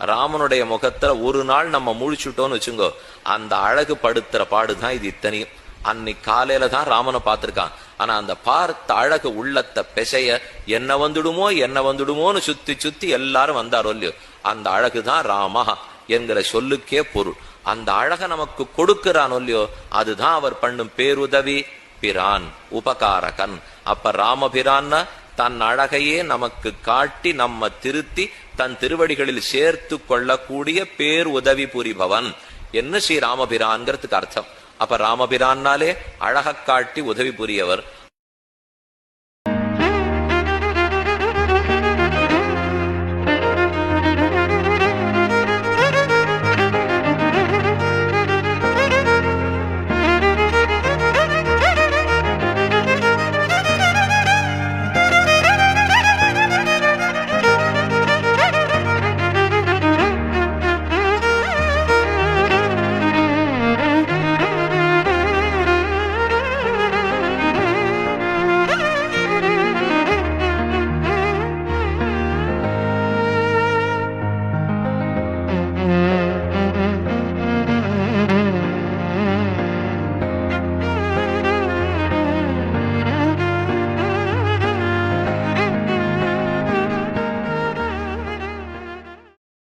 ராமனுடைய முகத்துல ஒரு நாள் நம்ம முழிச்சுட்டோம்னு வச்சுங்கோ அந்த அழகு படுத்துற பாடுதான் இது இத்தனையும். அன்னைக்கு காலையில தான் ராமனை பார்த்திருக்கான். ஆனா அந்த பார்த்த அழகு உள்ளத்தை பெசைய என்ன வந்துடுமோ என்ன வந்துடுமோன்னு சுத்தி சுத்தி எல்லாரும் வந்தாரோ இல்லையோ அந்த அழகுதான் ராமா என்கிற சொல்லுக்கே பொருள். அந்த அழகை நமக்கு கொடுக்கிறான் இல்லையோ அதுதான் அவர் பண்ணும் பேருதவி. பிரான் உபகாரகன். அப்ப ராமபிரான்னா தன் அழகையே நமக்கு காட்டி நம்ம திருத்தி தன் திருவடிகளில் சேர்த்து கொள்ளக்கூடிய பேர் உதவி புரிபவன். என்ன ஸ்ரீ ராமபிரான்கிறதுக்கு அர்த்தம். அப்ப ராமபிரான்னாலே அழக காட்டி உதவி புரியவர்.